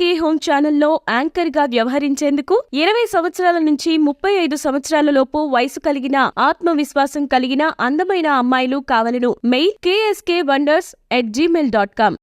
కే home ఛానల్లో యాంకర్గా వ్యవహరించేందుకు ఇరవై సంవత్సరాల నుంచి ముప్పై ఐదు సంవత్సరాలలోపు వయసు కలిగిన ఆత్మవిశ్వాసం కలిగిన అందమైన అమ్మాయిలు కావలను mail KSK wonders at Gmail dot com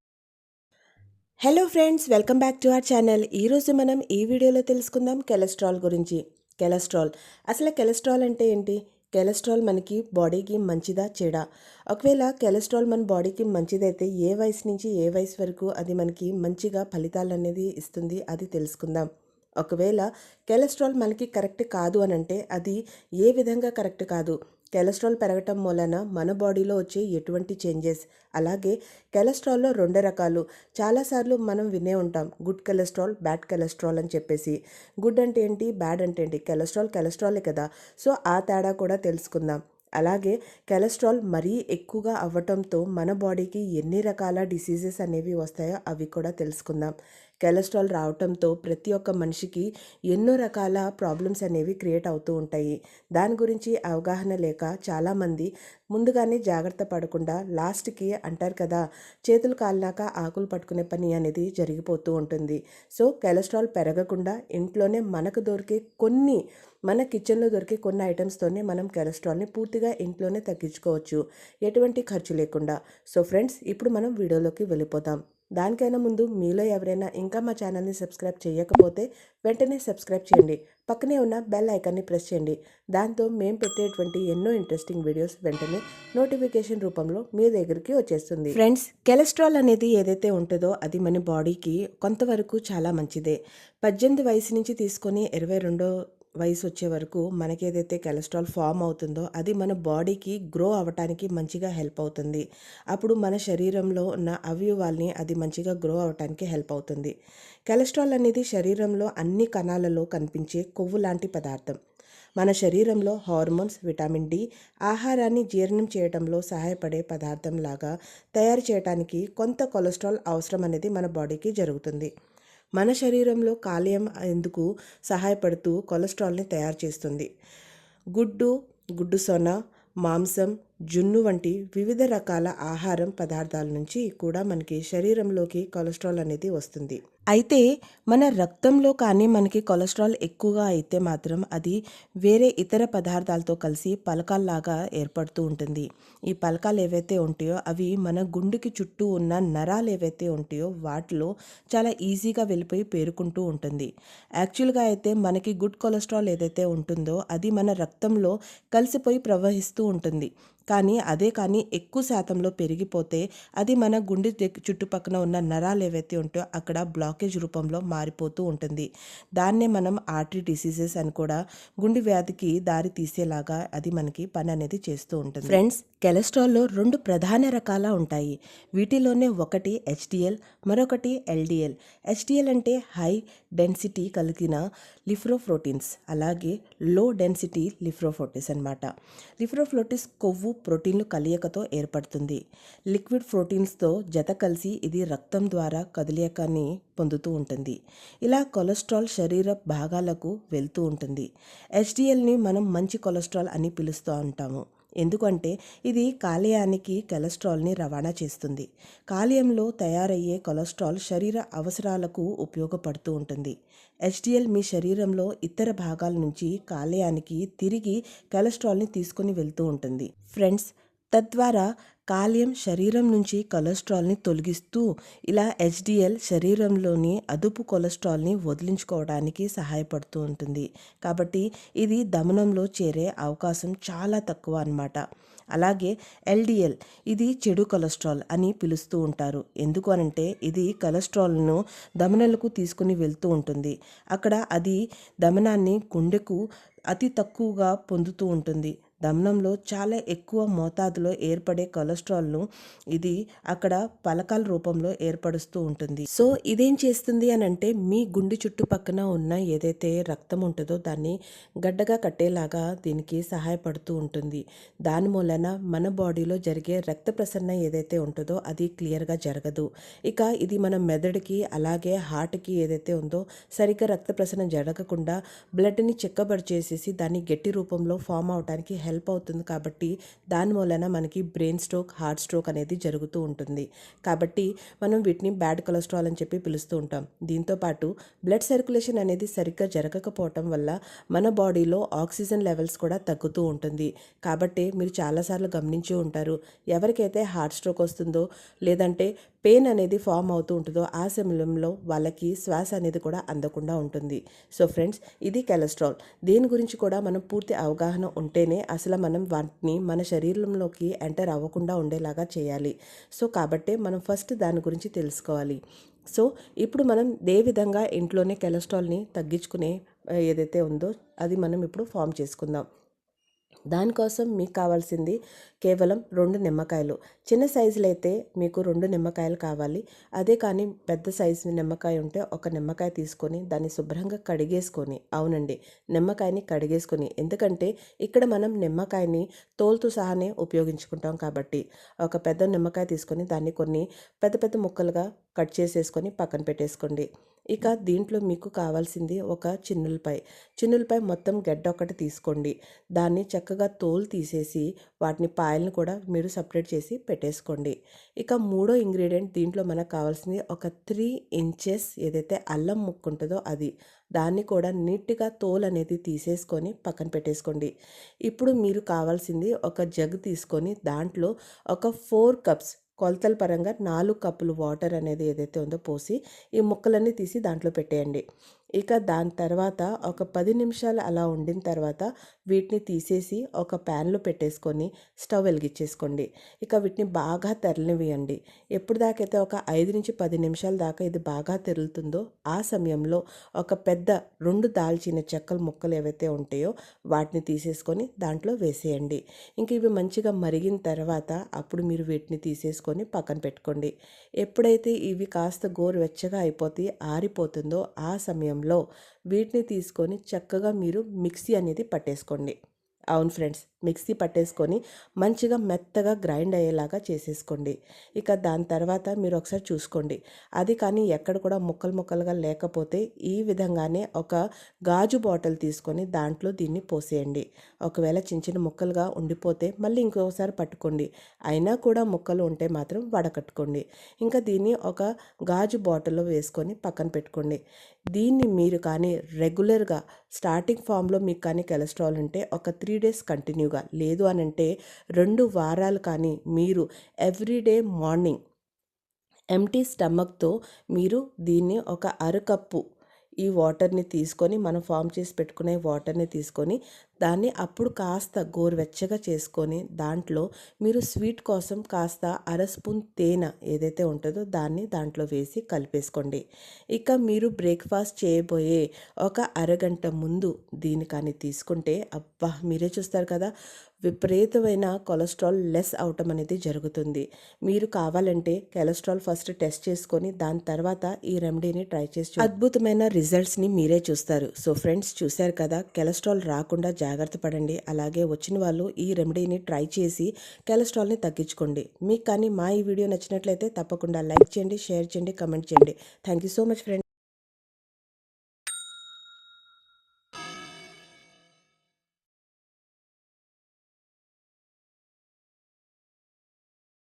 hello friends welcome back to our channel ఈరోజు మనం ఈ వీడియోలో తెలుసుకుందాం కొలెస్ట్రాల్ గురించి. కొలెస్ట్రాల్. అసలు కొలెస్ట్రాల్ అంటే ఏంటి? కొలెస్ట్రాల్ మనకి బాడీకి మంచిదా చెడా? ఒకవేళ కొలెస్ట్రాల్ మన బాడీకి మంచిదైతే ఏ వయసు నుంచి ఏ వయసు వరకు అది మనకి మంచిగా ఫలితాలు అనేది ఇస్తుంది అది తెలుసుకుందాం. ఒకవేళ కొలెస్ట్రాల్ మనకి కరెక్ట్ కాదు అని అంటే అది ఏ విధంగా కరెక్ట్ కాదు? కొలెస్ట్రాల్ పెరగటం వలన మన బాడీలో వచ్చే ఎటువంటి చేంజెస్? అలాగే కొలెస్ట్రాల్లో రెండు రకాలు. చాలాసార్లు మనం వినే ఉంటాం గుడ్ కొలెస్ట్రాల్ బ్యాడ్ కొలెస్ట్రాల్ అని చెప్పేసి. గుడ్ అంటే ఏంటి? బ్యాడ్ అంటే ఏంటి? కొలెస్ట్రాల్ కొలెస్ట్రాలే కదా. సో ఆ తేడా కూడా తెలుసుకుందాం. అలాగే కొలెస్ట్రాల్ మరీ ఎక్కువగా అవ్వటంతో మన బాడీకి ఎన్ని రకాల డిసీజెస్ అనేవి వస్తాయో అవి కూడా తెలుసుకుందాం. కొలెస్ట్రాల్ రావటంతో ప్రతి ఒక్క మనిషికి ఎన్నో రకాల ప్రాబ్లమ్స్ అనేవి క్రియేట్ అవుతూ ఉంటాయి. దాని గురించి అవగాహన లేక చాలామంది ముందుగానే జాగ్రత్త పడకుండా లాస్ట్కి అంటారు కదా చేతులు కాలినాక ఆకులు పట్టుకునే పని అనేది జరిగిపోతూ ఉంటుంది. సో కొలెస్ట్రాల్ పెరగకుండా ఇంట్లోనే మనకు దొరికే కొన్ని మన కిచెన్లో దొరికే కొన్ని ఐటమ్స్తోనే మనం కొలెస్ట్రాల్ని పూర్తిగా ఇంట్లోనే తగ్గించుకోవచ్చు. ఎటువంటి ఖర్చు లేకుండా. సో ఫ్రెండ్స్ ఇప్పుడు మనం వీడియోలోకి వెళ్ళిపోతాం దానికైనా ముందు మీలో ఎవరైనా ఇంకా మా ఛానల్ని సబ్స్క్రైబ్ చేయకపోతే వెంటనే సబ్స్క్రైబ్ చేయండి. పక్కనే ఉన్న బెల్ ఐకాన్ని ప్రెస్ చేయండి. దాంతో మేము పెట్టేటువంటి ఎన్నో ఇంట్రెస్టింగ్ వీడియోస్ వెంటనే నోటిఫికేషన్ రూపంలో మీ దగ్గరికి వచ్చేస్తుంది. ఫ్రెండ్స్ కొలెస్ట్రాల్ అనేది ఏదైతే ఉంటుందో అది మన బాడీకి కొంతవరకు చాలా మంచిదే. పద్దెనిమిది వయసు నుంచి తీసుకొని ఇరవై రెండో వయసు వచ్చే వరకు మనకి ఏదైతే కొలెస్ట్రాల్ ఫామ్ అవుతుందో అది మన బాడీకి గ్రో అవ్వటానికి మంచిగా హెల్ప్ అవుతుంది. అప్పుడు మన శరీరంలో ఉన్న అవయవాల్ని అది మంచిగా గ్రో అవ్వటానికి హెల్ప్ అవుతుంది. కొలెస్ట్రాల్ అనేది శరీరంలో అన్ని కణాలలో కనిపించే కొవ్వు లాంటి పదార్థం. మన శరీరంలో హార్మోన్స్ విటమిన్ డి ఆహారాన్ని జీర్ణం చేయడంలో సహాయపడే పదార్థం లాగా తయారు చేయడానికి కొంత కొలెస్ట్రాల్ అవసరం అనేది మన బాడీకి జరుగుతుంది. మన శరీరంలో కాలేయం ఎందుకు సహాయపడుతూ కొలెస్ట్రాల్ని తయారు చేస్తుంది? గుడ్డు గుడ్డు సొన మాంసం జున్ను వంటి వివిధ రకాల ఆహారం పదార్థాల నుంచి కూడా మనకి శరీరంలోకి కొలెస్ట్రాల్ అనేది వస్తుంది. అయితే మన రక్తంలో కానీ మనకి కొలెస్ట్రాల్ ఎక్కువగా అయితే మాత్రం అది వేరే ఇతర పదార్థాలతో కలిసి పలకాల్లాగా ఏర్పడుతూ ఉంటుంది. ఈ పలకాలు ఏవైతే ఉంటాయో అవి మన గుండెకి చుట్టూ ఉన్న నరాలు ఏవైతే ఉంటాయో వాటిలో చాలా ఈజీగా వెళ్ళిపోయి పేరుకుంటూ ఉంటుంది. యాక్చువల్గా అయితే మనకి గుడ్ కొలెస్ట్రాల్ ఏదైతే ఉంటుందో అది మన రక్తంలో కలిసిపోయి ప్రవహిస్తూ ఉంటుంది. కానీ అదే కానీ ఎక్కువ శాతంలో పెరిగిపోతే అది మన గుండె చుట్టుపక్కన ఉన్న నరాలు ఏవైతే ఉంటాయో అక్కడ బ్లాక్ బ్లాకేజ్ రూపంలో మారిపోతూ ఉంటుంది. దాన్నే మనం ఆర్టరీ డిసీజెస్ అని కూడా గుండె వ్యాధికి దారి తీసేలాగా అది మనకి పని అనేది చేస్తూ ఉంటుంది. ఫ్రెండ్స్ కొలెస్ట్రాల్లో రెండు ప్రధాన రకాల ఉంటాయి. వీటిలోనే ఒకటి హెచ్డిఎల్ మరొకటి ఎల్డిఎల్. హెచ్డిఎల్ అంటే హై డెన్సిటీ కలిగిన లిఫ్రోప్రోటీన్స్ అలాగే లో డెన్సిటీ లిఫ్రోప్రోటీస్ అన్నమాట. లిఫ్రోప్రోటీస్ కొవ్వు ప్రోటీన్లు కలయికతో ఏర్పడుతుంది. లిక్విడ్ ప్రోటీన్స్తో జత కలిసి ఇది రక్తం ద్వారా కదలికని పొందుతూ ఉంటుంది. ఇలా కొలెస్ట్రాల్ శరీర భాగాలకు వెళ్తూ ఉంటుంది. హెచ్డిఎల్ని మనం మంచి కొలెస్ట్రాల్ అని పిలుస్తూ ఉంటాము. ఎందుకంటే ఇది కాలేయానికి కొలెస్ట్రాల్ని రవాణా చేస్తుంది. కాలేయంలో తయారయ్యే కొలెస్ట్రాల్ శరీర అవసరాలకు ఉపయోగపడుతూ ఉంటుంది. హెచ్డిఎల్ మీ శరీరంలో ఇతర భాగాల నుంచి కాలేయానికి తిరిగి కొలెస్ట్రాల్ని తీసుకొని వెళ్తూ ఉంటుంది. ఫ్రెండ్స్ తద్వారా కాలేయం శరీరం నుంచి కొలెస్ట్రాల్ని తొలగిస్తూ ఇలా హెచ్డిఎల్ శరీరంలోని అదుపు కొలెస్ట్రాల్ని వదిలించుకోవడానికి సహాయపడుతూ ఉంటుంది. కాబట్టి ఇది దమనంలో చేరే అవకాశం చాలా తక్కువ అన్నమాట. అలాగే ఎల్డిఎల్ ఇది చెడు కొలెస్ట్రాల్ అని పిలుస్తూ ఉంటారు. ఎందుకు అనంటే ఇది కొలెస్ట్రాల్ను దమనలకు తీసుకుని వెళ్తూ ఉంటుంది. అక్కడ అది దమనాన్ని గుండెకు అతి తక్కువగా పొందుతూ ఉంటుంది. దమనంలో చాలా ఎక్కువ మోతాదులో ఏర్పడే కొలెస్ట్రాల్ను ఇది అక్కడ పలకాల రూపంలో ఏర్పరుస్తూ ఉంటుంది. సో ఇదేం చేస్తుంది అని అంటే మీ గుండె చుట్టుపక్కన ఉన్న ఏదైతే రక్తం ఉంటుందో దాన్ని గడ్డగా కట్టేలాగా దీనికి సహాయపడుతూ ఉంటుంది. దాని మూలన మన బాడీలో జరిగే రక్త ప్రసరణ ఏదైతే ఉంటుందో అది క్లియర్గా జరగదు. ఇక ఇది మన మెదడుకి అలాగే హార్ట్కి ఏదైతే ఉందో సరిగ్గా రక్త ప్రసరణ జరగకుండా బ్లడ్ని చెక్కబడి చేసేసి దాన్ని గట్టి రూపంలో ఫామ్ అవడానికి హెల్ప్ అవుతుంది కాబట్టి దాని మూలన మనకి బ్రెయిన్ స్ట్రోక్ హార్ట్ స్ట్రోక్ అనేది జరుగుతూ ఉంటుంది. కాబట్టి మనం వీటిని బ్యాడ్ కొలెస్ట్రాల్ అని చెప్పి పిలుస్తూ ఉంటాం. దీంతోపాటు బ్లడ్ సర్క్యులేషన్ అనేది సరిగ్గా జరగకపోవటం వల్ల మన బాడీలో ఆక్సిజన్ లెవెల్స్ కూడా తగ్గుతూ ఉంటుంది. కాబట్టి మీరు చాలాసార్లు గమనించి ఉంటారు. ఎవరికైతే హార్ట్ స్ట్రోక్ వస్తుందో లేదంటే పెయిన్ అనేది ఫామ్ అవుతూ ఉంటుందో ఆ సమయంలో వాళ్ళకి శ్వాస అనేది కూడా అందకుండా ఉంటుంది. సో ఫ్రెండ్స్ ఇది కొలెస్ట్రాల్. దీని గురించి కూడా మనం పూర్తి అవగాహన ఉంటేనే అసలు మనం వాటిని మన శరీరంలోకి ఎంటర్ అవ్వకుండా ఉండేలాగా చేయాలి. సో కాబట్టి మనం ఫస్ట్ దాని గురించి తెలుసుకోవాలి. సో ఇప్పుడు మనం ఏ విధంగా ఇంట్లోనే కొలెస్ట్రాల్ని తగ్గించుకునే ఏదైతే ఉందో అది మనం ఇప్పుడు ఫామ్ చేసుకుందాం. దానికోసం మీకు కావాల్సింది కేవలం రెండు నిమ్మకాయలు. చిన్న సైజులో అయితే మీకు రెండు నిమ్మకాయలు కావాలి. అదే కానీ పెద్ద సైజు నిమ్మకాయ ఉంటే ఒక నిమ్మకాయ తీసుకొని దాన్ని శుభ్రంగా కడిగేసుకొని అవునండి నిమ్మకాయని కడిగేసుకొని. ఎందుకంటే ఇక్కడ మనం నిమ్మకాయని తోలుతూ సహానే ఉపయోగించుకుంటాం కాబట్టి ఒక పెద్ద నిమ్మకాయ తీసుకొని దాన్ని కొన్ని పెద్ద పెద్ద ముక్కలుగా కట్ చేసేసుకొని పక్కన పెట్టేసుకోండి. ఇక దీంట్లో మీకు కావాల్సింది ఒక చిన్నులపై. చిన్నులపై మొత్తం గడ్డ ఒకటి తీసుకోండి. దాన్ని చక్కగా తోలు తీసేసి వాటిని పాయలను కూడా మీరు సపరేట్ చేసి పెట్టేసుకోండి. ఇక మూడో ఇంగ్రీడియంట్ దీంట్లో మనకు కావాల్సింది ఒక త్రీ ఇంచెస్ ఏదైతే అల్లం ముక్కు ఉంటుందో అది. దాన్ని కూడా నీట్గా తోలు అనేది తీసేసుకొని పక్కన పెట్టేసుకోండి. ఇప్పుడు మీరు కావాల్సింది ఒక జగ్ తీసుకొని దాంట్లో ఒక ఫోర్ కప్స్ కొలతల పరంగా నాలుగు కప్పులు వాటర్ అనేది ఏదైతే ఉందో పోసి ఈ ముక్కలన్నీ తీసి దాంట్లో పెట్టేయండి. ఇక దాని తర్వాత ఒక పది నిమిషాలు అలా ఉండిన తర్వాత వీటిని తీసేసి ఒక ప్యాన్లో పెట్టేసుకొని స్టవ్ వెలిగించేసుకోండి. ఇక వీటిని బాగా తెరలివేయండి ఎప్పుడు దాకైతే ఒక ఐదు నుంచి పది నిమిషాల దాకా ఇది బాగా తెరులుతుందో ఆ సమయంలో ఒక పెద్ద రెండు దాల్చిన చెక్కల ముక్కలు ఏవైతే ఉంటాయో వాటిని తీసేసుకొని దాంట్లో వేసేయండి. ఇంక ఇవి మంచిగా మరిగిన తర్వాత అప్పుడు మీరు వీటిని తీసేసుకొని పక్కన పెట్టుకోండి. ఎప్పుడైతే ఇవి కాస్త గోరువెచ్చగా అయిపోతే ఆరిపోతుందో ఆ సమయంలో వీటిని తీసుకొని చక్కగా మీరు మిక్సీ అనేది పట్టేసుకోండి. అవును ఫ్రెండ్స్ మిక్సీ పట్టేసుకొని మంచిగా మెత్తగా గ్రైండ్ అయ్యేలాగా చేసేసుకోండి. ఇక దాని తర్వాత మీరు ఒకసారి చూసుకోండి. అది కానీ ఎక్కడ కూడా ముక్కలు ముక్కలుగా లేకపోతే ఈ విధంగానే ఒక గాజు బాటిల్ తీసుకొని దాంట్లో దీన్ని పోసేయండి. ఒకవేళ చిన్న చిన్న ముక్కలుగా ఉండిపోతే మళ్ళీ ఇంకోసారి పట్టుకోండి. అయినా కూడా ముక్కలు ఉంటే మాత్రం వడకట్టుకోండి. ఇంకా దీన్ని ఒక గాజు బాటిల్లో వేసుకొని పక్కన పెట్టుకోండి. దీన్ని మీరు కానీ రెగ్యులర్గా స్టార్టింగ్ ఫామ్లో మీకు కానీ కొలెస్ట్రాల్ ఉంటే ఒక త్రీ డేస్ కంటిన్యూగా లేదు అని అంటే రెండు వారాలు కానీ మీరు ఎవ్రీడే మార్నింగ్ ఎంటీ స్టమక్తో మీరు దీన్ని ఒక అరకప్పు ఈ వాటర్ని తీసుకొని మనం ఫామ్ చేసి పెట్టుకునే వాటర్ని తీసుకొని దాన్ని అప్పుడు కాస్త గోరువెచ్చగా చేసుకొని దాంట్లో మీరు స్వీట్ కోసం కాస్త అర స్పూన్ తేనె ఏదైతే ఉంటుందో దాన్ని దాంట్లో వేసి కలిపేసుకోండి. ఇక మీరు బ్రేక్ఫాస్ట్ చేయబోయే ఒక అరగంట ముందు దీన్ని కానీ తీసుకుంటే అబ్బా మీరే చూస్తారు కదా విపరీతమైన కొలెస్ట్రాల్ లెస్ అవటం అనేది జరుగుతుంది. మీరు కావాలంటే కొలెస్ట్రాల్ ఫస్ట్ టెస్ట్ చేసుకొని దాని తర్వాత ఈ రెమెడీని ట్రై చేసి అద్భుతమైన రిజల్ట్స్ని మీరే చూస్తారు. సో ఫ్రెండ్స్ చూశారు కదా కొలెస్ట్రాల్ రాకుండా జాగ్రత్త పడండి. అలాగే వచ్చిన వాళ్ళు ఈ రెమెడీని ట్రై చేసి కొలెస్ట్రాల్ని తగ్గించుకోండి. మీకు కానీ మా ఈ వీడియో నచ్చినట్లయితే తప్పకుండా లైక్ చేయండి షేర్ చేయండి కమెంట్ చేయండి. Thank you so much friends.